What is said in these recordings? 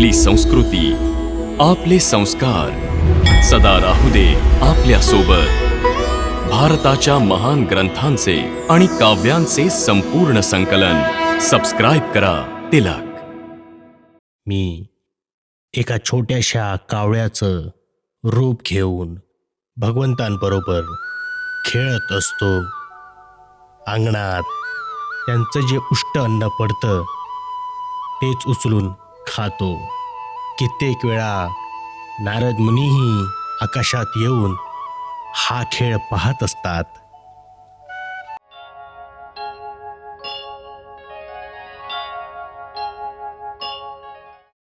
आपली संस्कृती आपले संस्कार. सदा राहू दे आपल्यासोबत भारताच्या महान ग्रंथांचे आणि काव्यांचे संपूर्ण संकलन. सबस्क्राईब करा तिलक. मी एका छोट्याशा कावळ्याचं रूप घेऊन भगवंतांबरोबर खेळत असतो. अंगणात त्यांचं जे उष्ट अन्न पडतं तेच उचलून खातो. कित्येक वेळा नारद मुनीही आकाशात येऊन हा खेळ पाहत असतात.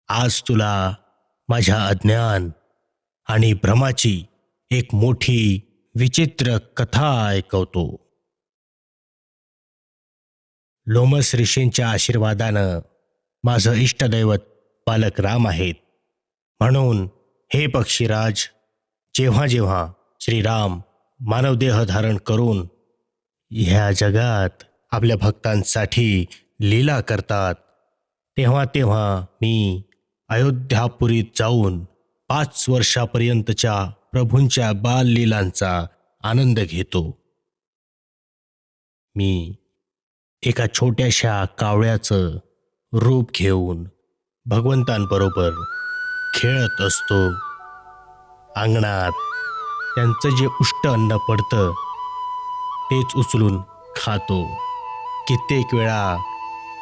आज तुला माझ्या अज्ञान आणि भ्रमाची एक मोठी विचित्र कथा ऐकवतो. लोमस ऋषींच्या आशीर्वादानं माझं इष्टदैवत पालक राम आहेत. म्हणून हे पक्षीराज जेव्हा जेव्हा श्रीराम मानवदेह धारण करून ह्या जगात आपल्या भक्तांसाठी लीला करतात तेव्हा तेव्हा मी अयोध्यापुरीत जाऊन पाच वर्षापर्यंतच्या प्रभूंच्या बाललीलांचा आनंद घेतो. मी एका छोट्याशा कावळ्याचं रूप घेऊन भगवंतांबरोबर खेळत असतो. अंगणात त्यांचं जे उष्ट अन्न पडतं तेच उचलून खातो. कित्येक वेळा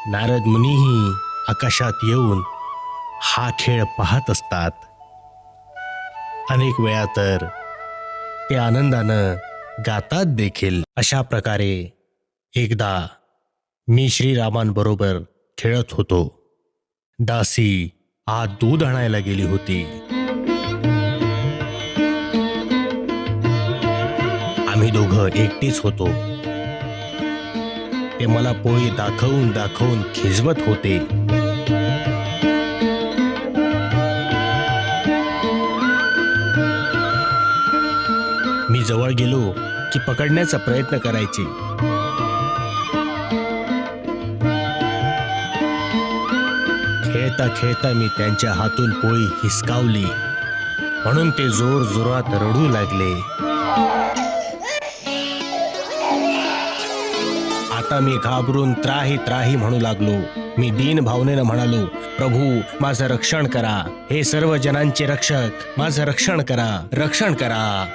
नारद मुनीही आकाशात येऊन हा खेळ पाहत असतात. अनेक वेळा तर ते आनंदानं गातात देखील. अशा प्रकारे एकदा मी श्रीरामांबरोबर खेळत होतो. दासी आत दूध आणायला गेली होती. आम्ही दोघं एकटीच होतो. ते मला पोळी दाखवून दाखवून खिजवत होते. मी जवळ गेलो की पकडण्याचा प्रयत्न करायचे. खेळता खेळता मी त्यांच्या हातून पोळी हिसकावली. म्हणून ते जोर जोरात रडू लागले. आता मी घाबरून त्राही त्राही म्हणू लागलो. मी दीन भावनेनं म्हणालो प्रभू माझं रक्षण करा. हे सर्व जनांचे रक्षक माझं रक्षण करा. रक्षण करा.